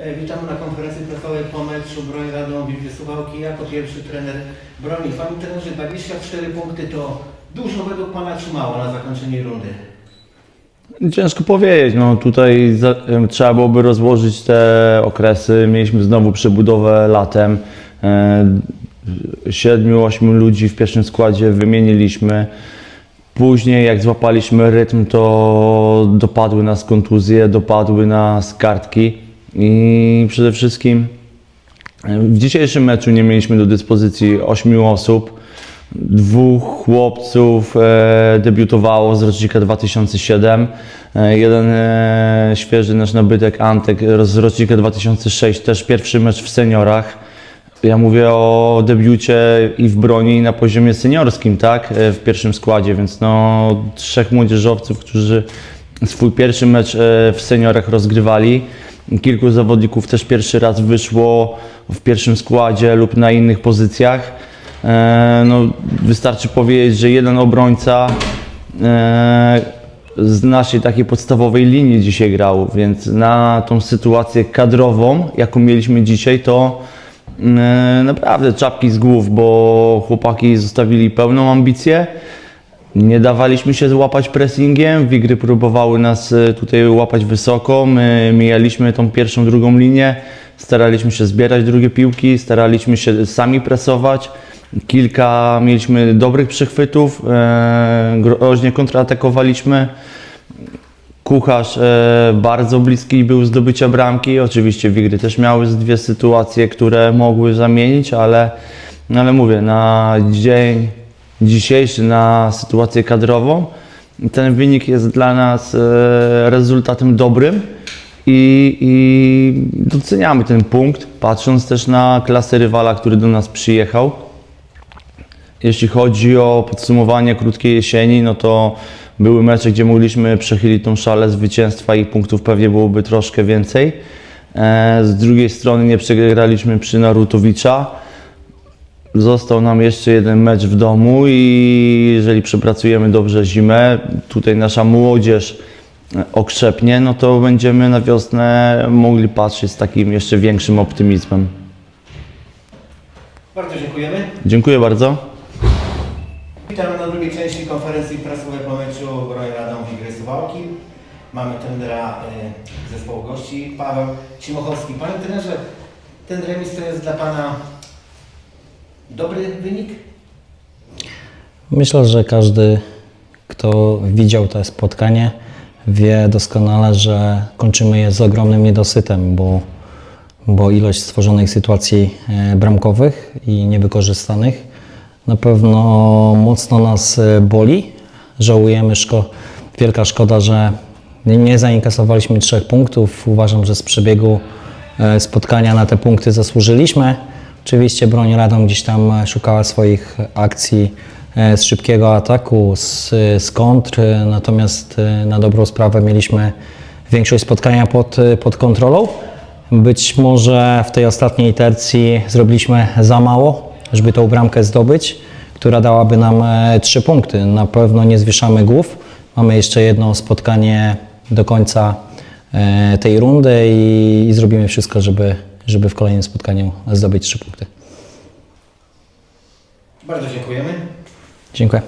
E, Witamy na konferencji prasowej po meczu Broń Radą Wilkie Suwałki. Jako pierwszy trener broni. Panie trenerze, 24 punkty to dużo według Pana czy mało na zakończenie rundy? Ciężko powiedzieć, no tutaj za, trzeba byłoby rozłożyć te okresy. Mieliśmy znowu przebudowę latem. E, Siedmiu, ośmiu ludzi w pierwszym składzie wymieniliśmy. Później jak złapaliśmy rytm, to dopadły nas kontuzje, dopadły nas kartki i przede wszystkim w dzisiejszym meczu nie mieliśmy do dyspozycji ośmiu osób. Dwóch chłopców e, debiutowało z rocznika 2007. E, jeden e, świeży nasz nabytek Antek z rocznika 2006, też pierwszy mecz w seniorach. Ja mówię o debiucie i w broni na poziomie seniorskim, tak, w pierwszym składzie, więc no trzech młodzieżowców, którzy swój pierwszy mecz w seniorach rozgrywali. Kilku zawodników też pierwszy raz wyszło w pierwszym składzie lub na innych pozycjach. E, No, wystarczy powiedzieć, że jeden obrońca e, z naszej takiej podstawowej linii dzisiaj grał, więc na tą sytuację kadrową, jaką mieliśmy dzisiaj, to e, naprawdę czapki z głów, bo chłopaki zostawili pełną ambicję. Nie dawaliśmy się złapać pressingiem, wigry próbowały nas e, tutaj łapać wysoko, my mijaliśmy tą pierwszą, drugą linię, staraliśmy się zbierać drugie piłki, staraliśmy się sami presować. Kilka mieliśmy dobrych przechwytów, e, groźnie kontratakowaliśmy. Kucharz e, bardzo bliski był zdobycia bramki. Oczywiście Wigry też miały dwie sytuacje, które mogły zamienić, ale, no ale mówię, na dzień dzisiejszy, na sytuację kadrową, ten wynik jest dla nas e, rezultatem dobrym i, i doceniamy ten punkt, patrząc też na klasę rywala, który do nas przyjechał. Jeśli chodzi o podsumowanie krótkiej jesieni, no to były mecze, gdzie mogliśmy przechylić tą szalę zwycięstwa i punktów pewnie byłoby troszkę więcej. E, Z drugiej strony nie przegraliśmy przy Narutowicza. Został nam jeszcze jeden mecz w domu i jeżeli przepracujemy dobrze zimę, tutaj nasza młodzież e, okrzepnie, no to będziemy na wiosnę mogli patrzeć z takim jeszcze większym optymizmem. Bardzo dziękujemy. Dziękuję bardzo. Witamy na drugiej części konferencji prasowej po meczu Broń Radą Wigry Suwałki. Mamy trenera y, zespołu gości, Paweł Cimochowski. Panie trenerze, ten remis to jest dla Pana dobry wynik? Myślę, że każdy, kto widział to spotkanie, wie doskonale, że kończymy je z ogromnym niedosytem, bo, bo ilość stworzonych sytuacji e, bramkowych i niewykorzystanych na pewno mocno nas e, boli. Żałujemy, szko- wielka szkoda, że nie- zainkasowaliśmy trzech punktów. Uważam, że z przebiegu e, spotkania na te punkty zasłużyliśmy. Oczywiście broń Radom gdzieś tam e, szukała swoich akcji e, z szybkiego ataku, z, z kontr, e, natomiast e, na dobrą sprawę mieliśmy większość spotkania pod, e, pod kontrolą. Być może w tej ostatniej tercji zrobiliśmy za mało, żeby tą bramkę zdobyć, która dałaby nam e, trzy punkty. Na pewno nie zwieszamy głów. Mamy jeszcze jedno spotkanie do końca e, tej rundy i, i zrobimy wszystko, żeby, żeby w kolejnym spotkaniu zdobyć trzy punkty. Bardzo dziękujemy. Dziękuję.